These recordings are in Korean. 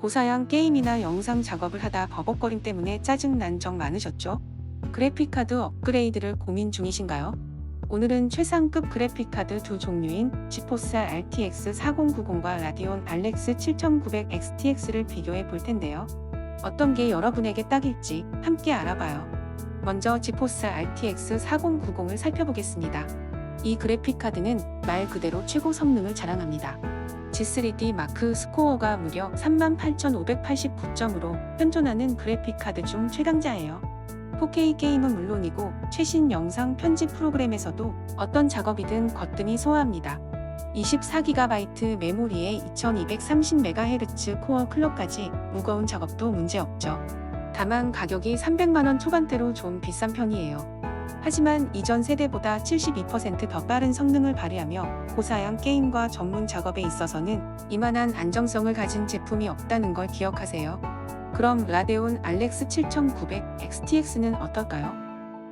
고사양 게임이나 영상 작업을 하다 버벅거림 때문에 짜증난 적 많으셨죠? 그래픽카드 업그레이드를 고민 중이신가요? 오늘은 최상급 그래픽카드 두 종류인 지포스 RTX 4090과 라디온 알렉스 7900 XTX를 비교해 볼 텐데요. 어떤 게 여러분에게 딱일지 함께 알아봐요. 먼저 지포스 RTX 4090을 살펴보겠습니다. 이 그래픽카드는 말 그대로 최고 성능을 자랑합니다. G3D 마크 스코어가 무려 38,589점으로 현존하는 그래픽카드 중 최강자예요. 4K 게임은 물론이고 최신 영상 편집 프로그램에서도 어떤 작업이든 거뜬히 소화합니다. 24GB 메모리에 2230MHz 코어 클럭까지 무거운 작업도 문제없죠. 다만 가격이 300만원 초반대로 좀 비싼 편이에요. 하지만 이전 세대보다 72%더 빠른 성능을 발휘하며 고사양 게임과 전문 작업에 있어서는 이만한 안정성을 가진 제품이 없다는 걸 기억하세요. 그럼 라데온 알렉스 7900 XTX는 어떨까요?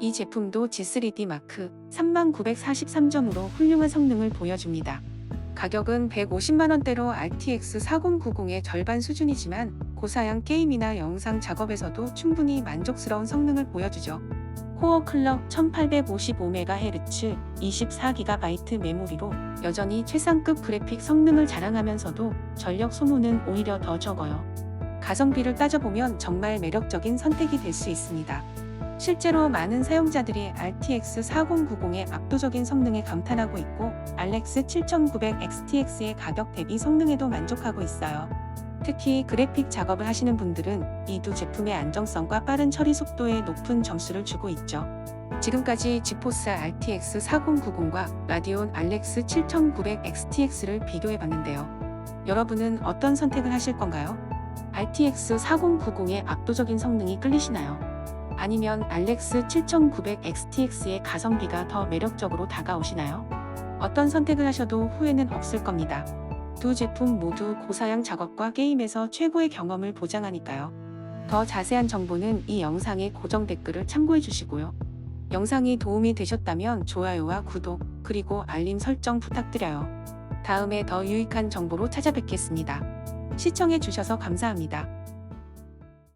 이 제품도 G3D 마크 3943점으로 훌륭한 성능을 보여줍니다. 가격은 150만원대로 RTX 4090의 절반 수준이지만 고사양 게임이나 영상 작업에서도 충분히 만족스러운 성능을 보여주죠. 코어 클럭 1855MHz 24GB 메모리로 여전히 최상급 그래픽 성능을 자랑하면서도 전력 소모는 오히려 더 적어요. 가성비를 따져보면 정말 매력적인 선택이 될 수 있습니다. 실제로 많은 사용자들이 RTX 4090의 압도적인 성능에 감탄하고 있고 알렉스 7900 XTX의 가격 대비 성능에도 만족하고 있어요. 특히 그래픽 작업을 하시는 분들은 이 두 제품의 안정성과 빠른 처리 속도에 높은 점수를 주고 있죠. 지금까지 지포스 RTX 4090과 라디온 알렉스 7900 XTX를 비교해 봤는데요. 여러분은 어떤 선택을 하실 건가요? RTX 4090의 압도적인 성능이 끌리시나요? 아니면 알렉스 7900 XTX의 가성비가 더 매력적으로 다가오시나요? 어떤 선택을 하셔도 후회는 없을 겁니다. 두 제품 모두 고사양 작업과 게임에서 최고의 경험을 보장하니까요. 더 자세한 정보는 이 영상의 고정 댓글을 참고해 주시고요. 영상이 도움이 되셨다면 좋아요와 구독, 그리고 알림 설정 부탁드려요. 다음에 더 유익한 정보로 찾아뵙겠습니다. 시청해 주셔서 감사합니다.